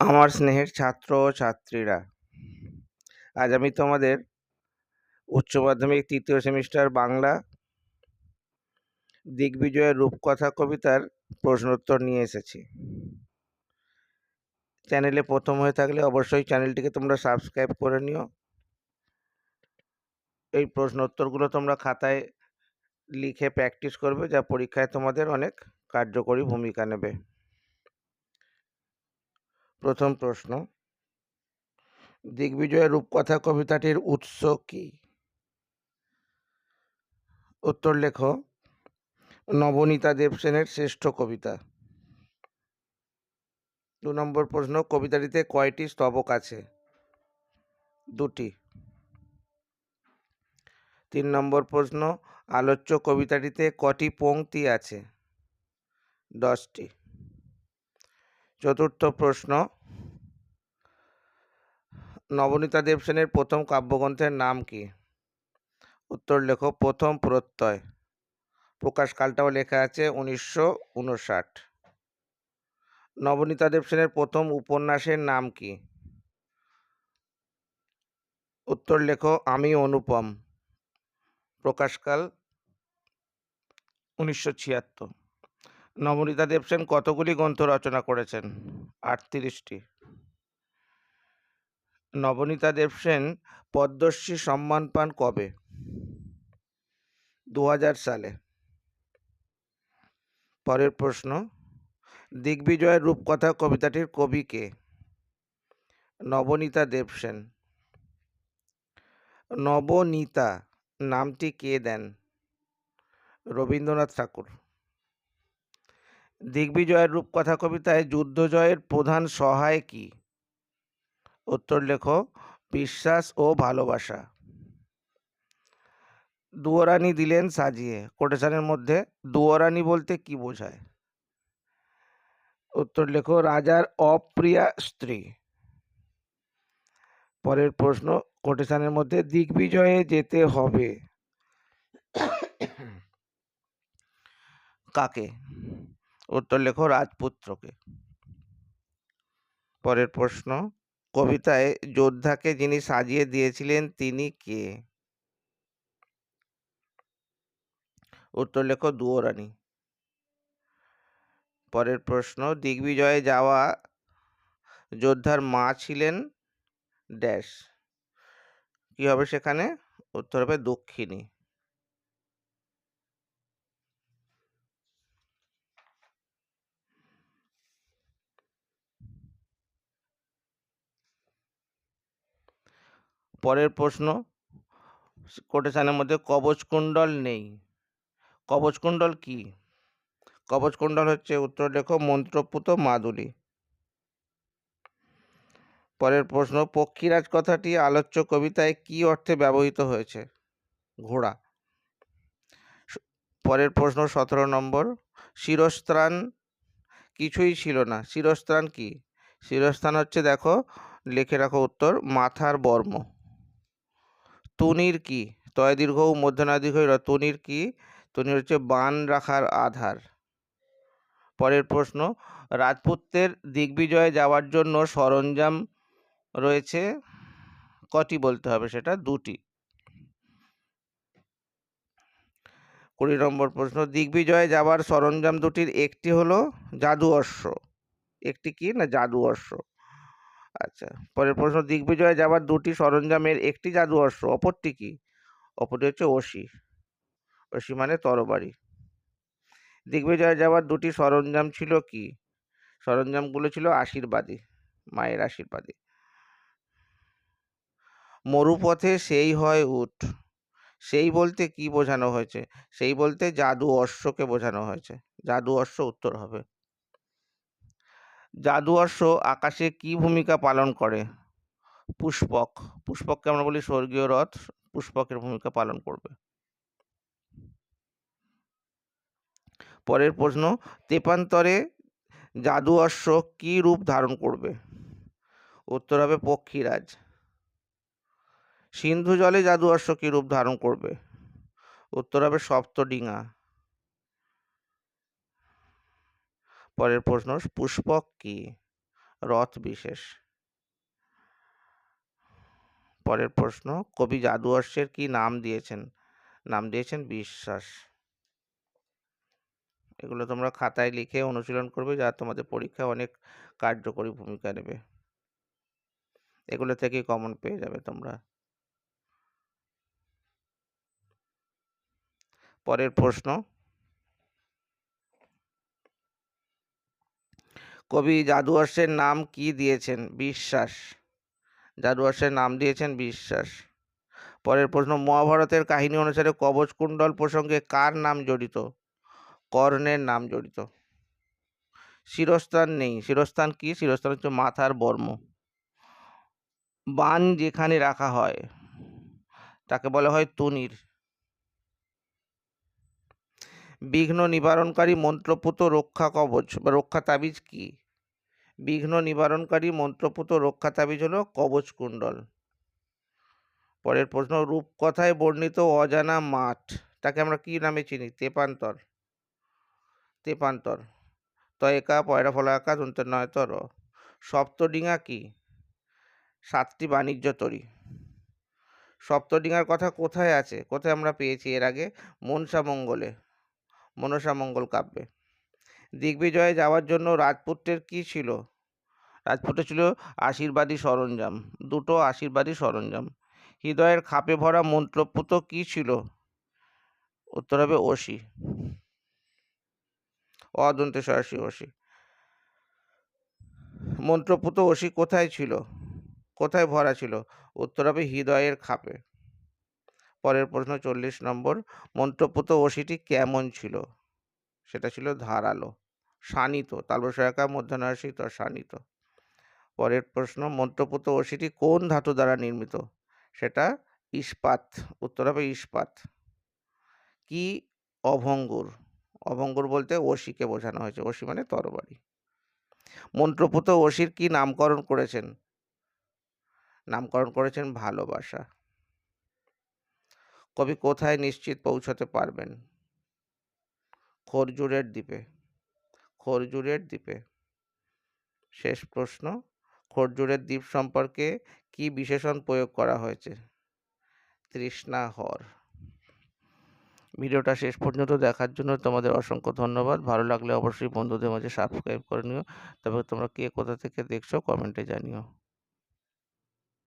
আমার স্নেহের ছাত্র ও ছাত্রীরা। আজ আমি তোমাদের উচ্চ মাধ্যমিক তৃতীয় সেমিস্টার বাংলা দিগ্বিজয়ের রূপকথা কবিতার প্রশ্নোত্তর নিয়ে এসেছি। চ্যানেলে প্রথম হয়ে থাকলে অবশ্যই চ্যানেলটিকে তোমরা সাবস্ক্রাইব করে নিও। এই প্রশ্নোত্তরগুলো তোমরা খাতায় লিখে প্র্যাকটিস করবে, যা পরীক্ষায় তোমাদের অনেক কার্যকরী ভূমিকা নেবে। প্রথম প্রশ্ন দিগ্বিজয়ের রূপকথা কবিতাটির উৎস কি? উত্তর লেখ, নবনীতা দেবসেনের শ্রেষ্ঠ কবিতা। দু নম্বর প্রশ্ন, কবিতাটিতে কয়টি স্তবক আছে? দুটি। তিন নম্বর প্রশ্ন, আলোচ্য কবিতাটিতে কটি পংক্তি আছে? দশটি। চতুর্থ প্রশ্ন। নবনীতা দেবসেনের প্রথম কাব্যগ্রন্থের নাম কি? উত্তর লেখো, প্রথম প্রত্যয়। প্রকাশকালটাও লেখা আছে উনিশশো উনষাট। নবনীতা দেবসেনের প্রথম উপন্যাসের নাম কি? উত্তর লেখো, আমি অনুপম। প্রকাশকাল উনিশশো ছিয়াত্তর। নবনীতা দেবসেন কতগুলি গ্রন্থ রচনা করেছেন? আটত্রিশটি। নবনীতা দেবসেন পদ্মশ্রী সম্মান পান কবে? দু হাজার সালে। পরের প্রশ্ন দিগ্বিজয়ের রূপকথা কবিতাটির কবি কে? নবনীতা দেবসেন। নবনীতা, নামটি কে দেন? রবীন্দ্রনাথ ঠাকুর। দিগ্বিজয়ের রূপকথা কবিতায় যুদ্ধজয়ের প্রধান সহায় কি? উত্তর লেখো, বিশ্বাস ও ভালোবাসা। দুয়োরানি দিলেন সাজিয়ে। কোটেশনের মধ্যে দুয়োরানি বলতে কি বোঝায়? উত্তর লেখো, রাজার অপ্রিয়া স্ত্রী। পরের প্রশ্ন, কোটেশনের মধ্যে দিগ্বিজয়ে যেতে হবে। কাকে? উত্তর লেখো রাজপুত্রকে। পরের প্রশ্ন, কবিতায় যোদ্ধাকে যিনি সাজিয়ে দিয়েছিলেন তিনি কে? উত্তর লেখো দুয়োরানী। পরের প্রশ্ন, দিগ্বিজয়ে যাওয়া যোদ্ধার মা ছিলেন ড্যাশ। কি হবে সেখানে? উত্তর হবে দক্ষিণী। পরের প্রশ্ন কোটেশনের মধ্যে কবচকুণ্ডল নেই। কবচকুণ্ডল কি? কবচকুণ্ডল হচ্ছে উত্তর লেখো, মন্ত্রপুত মাদুলি। পরের প্রশ্ন, পক্ষীরাজ কথাটি আলোচ্য কবিতায় কি অর্থে ব্যবহৃত হয়েছে? ঘোড়া। পরের প্রশ্ন, সতেরো নম্বর, শিরস্ত্রাণ কিছুই ছিল না। শিরস্ত্রাণ কি? শিরস্থান হচ্ছে, দেখো, লিখে রাখো উত্তর, মাথার বর্ম। তুনির কি? তয় দীর্ঘ মধ্যনাদীর্ঘ তুনির কি? তনির হচ্ছে বান রাখার আধার। পরের প্রশ্ন রাজপুতের দিগ্বিজয়ে যাওয়ার জন্য সরঞ্জাম রয়েছে? কটি বলতে হবে সেটা? দুটি। কুড়ি নম্বর প্রশ্ন, দিগ্বিজয়ে যাওয়ার সরঞ্জাম দুটির একটি হলো জাদু অশ্ব একটি কি? না জাদু অশ্ব আচ্ছা পরের প্রশ্ন, দিগ্বিজয়ে যাওয়ার দুটি সরঞ্জামের একটি জাদু অশ্ব অপরটি কি? অপরটি হচ্ছে অসি অসি মানে তরবারি। দিগ্বিজয়ে যাওয়ার দুটি সরঞ্জাম ছিল কি? সরঞ্জামগুলো ছিল আশীর্বাদী, মায়ের আশীর্বাদী। মরুপথে সেই হয় উঠ সেই বলতে কি বোঝানো হয়েছে? সেই বলতে জাদু অশ্বকে বোঝানো হয়েছে। জাদু অশ্ব উত্তর হবে। জাদু অশ্ব আকাশে কি ভূমিকা পালন করে? পুষ্পক। পুষ্পককে আমরা বলি স্বর্গীয় রথ। পুষ্পকের ভূমিকা পালন করবে। পরের প্রশ্ন, তেপান্তরে জাদু অশ্ব কী রূপ ধারণ করবে? উত্তর হবে পক্ষীরাজ। সিন্ধু জলে জাদু অশ্ব কী রূপ ধারণ করবে? উত্তর হবে সপ্তডিঙা। পরের প্রশ্ন, পুষ্পক কি? রথ বিশেষ। পরের প্রশ্ন, কবি জাদুঅশ্বের কি নাম দিয়েছেন? নাম দিয়েছেন বিশ্বাস। এগুলো তোমরা খাতায় লিখে অনুশীলন করবে যা তোমাদের পরীক্ষায় অনেক কার্যকরী ভূমিকা নেবে। এগুলো থেকেই কমন পেয়ে যাবে তোমরা। পরের প্রশ্ন কবি জাদুঅশ্বের নাম কি দিয়েছেন? বিশ্বাস। জাদুঅশ্বের নাম দিয়েছেন বিশ্বাস। পরের প্রশ্ন, মহাভারতের কাহিনী অনুসারে কবচ কুণ্ডল প্রসঙ্গে কার নাম জড়িত? কর্ণের নাম জড়িত। শিরস্থান নেই। শিরস্থান কি? শিরস্থান হচ্ছে মাথার বর্ম। বান যেখানে রাখা হয়, তাকে বলা হয় তুনির। বিঘ্ন নিবারণকারী মন্ত্রপুত রক্ষা কবচ বা রক্ষা তাবিজ কি? বিঘ্ন নিবারণকারী মন্ত্রপুত রক্ষা তাবিজ হলো কবচ কুণ্ডল। পরের প্রশ্ন, রূপকথায় বর্ণিত অজানা মাঠ, তাকে আমরা কি নামে চিনি? তেপান্তর। তেপান্তর। ত একা পয়রা ফলা একা দন্তের নয় তর সপ্তডিঙা কি? সাতটি বাণিজ্য তরী। সপ্তডিঙার কথা কোথায় আছে? কোথায় আমরা পেয়েছি এর আগে? মনসা মঙ্গলে মনসা মঙ্গল কাব্যে। দিগ্বিজয়ে যাওয়ার জন্য রাজপুত্রের কি ছিল? রাজপুত্রের ছিল আশীর্বাদী সরঞ্জাম, দুটো আশীর্বাদী সরঞ্জাম। হৃদয়ের খাপে ভরা মন্ত্রপুত কি ছিল? উত্তর হবে অসি অদন্তে সরাসি অসি মন্ত্রপুত অসি কোথায় ছিল? কোথায় ভরা ছিল? উত্তর হবে হৃদয়ের খাপে। পরের প্রশ্ন চল্লিশ নম্বর। মন্ত্রপুত অসিটি কেমন ছিল? সেটা ছিল ধারালো, শানিত। তালবসয়াকা মধ্যাহ্নাসিত শানিত। পরের প্রশ্ন মন্ত্রপুত অসিটি কোন ধাতু দ্বারা নির্মিত? সেটা ইস্পাত, উত্তর হবে ইস্পাত। কি? অভঙ্গুর। অভঙ্গুর বলতে অসিকে বোঝানো হয়েছে। অসি মানে তরবারি। মন্ত্রপুত অসির কি নামকরণ করেছেন? নামকরণ করেছেন ভালোবাসা। কবি কোথায় নিশ্চিত পৌঁছতে পারবেন? খরজুরের দ্বীপে। খরজুরের দ্বীপে। শেষ প্রশ্ন, খরজুরের দ্বীপ সম্পর্কে কি বিশেষণ প্রয়োগ করা হয়েছে? তৃষ্ণাহর ভিডিওটা শেষ পর্যন্ত দেখার জন্য তোমাদের অসংখ্য ধন্যবাদ। ভালো লাগলে অবশ্যই বন্ধুদের মাঝে সাবস্ক্রাইব করে নিও। তবে তোমরা কে কোথা থেকে দেখছ কমেন্টে জানিও।